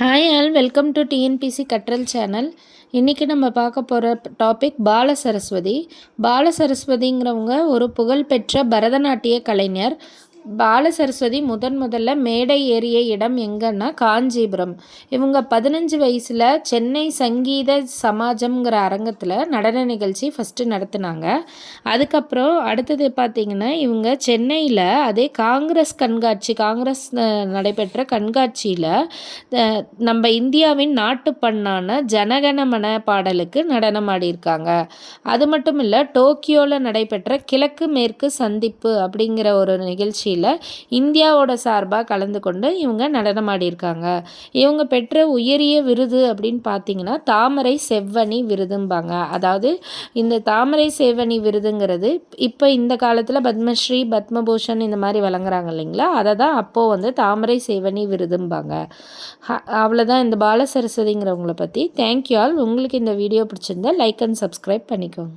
Hi all welcome to TNPSC கற்றல் channel இன்றைக்கி நம்ம பார்க்க போகிற டாபிக் பால சரஸ்வதி பால சரஸ்வதிங்கிறவங்க ஒரு புகழ்பெற்ற பரதநாட்டிய கலைஞர். பால சரஸ்வதி முதன் முதல்ல மேடை ஏறிய இடம் எங்கன்னா காஞ்சிபுரம். இவங்க பதினஞ்சு வயசில் சென்னை சங்கீத சமாஜம்ங்கிற அரங்கத்தில் நடன நிகழ்ச்சி ஃபஸ்ட்டு நடத்துனாங்க. அதுக்கப்புறம் அடுத்தது பார்த்திங்கன்னா இவங்க சென்னையில் அதே காங்கிரஸ் கண்காட்சி காங்கிரஸ் நடைபெற்ற கண்காட்சியில் நம்ம இந்தியாவின் நாட்டு பண்ணான ஜனகணமன பாடலுக்கு நடனம் ஆடியிருக்காங்க. அது மட்டும் இல்லை டோக்கியோவில் நடைபெற்ற கிழக்கு மேற்கு சந்திப்பு அப்படிங்கிற ஒரு நிகழ்ச்சி நிகழ்ச்சியில் இந்தியாவோட சார்பாக கலந்து கொண்டு இவங்க நடனமாடியிருக்காங்க. இவங்க பெற்ற உயரிய விருது அப்படின்னு பார்த்தீங்கன்னா தாமரை செவ்வணி விருதும்பாங்க. அதாவது இந்த தாமரை செவ்வணி விருதுங்கிறது இப்போ இந்த காலத்தில் பத்மஸ்ரீ பத்மபூஷன் இந்த மாதிரி வழங்குறாங்க இல்லைங்களா? அதை தான் அப்போது வந்து தாமரை செவ்வணி விருதும்பாங்க. அவ்வளோதான் இந்த பாலசரஸ்வதிங்கிறவங்கள பற்றி தேங்க்யூ ஆல் உங்களுக்கு இந்த வீடியோ பிடிச்சிருந்தா லைக் அண்ட் சப்ஸ்கிரைப் பண்ணிக்கோங்க.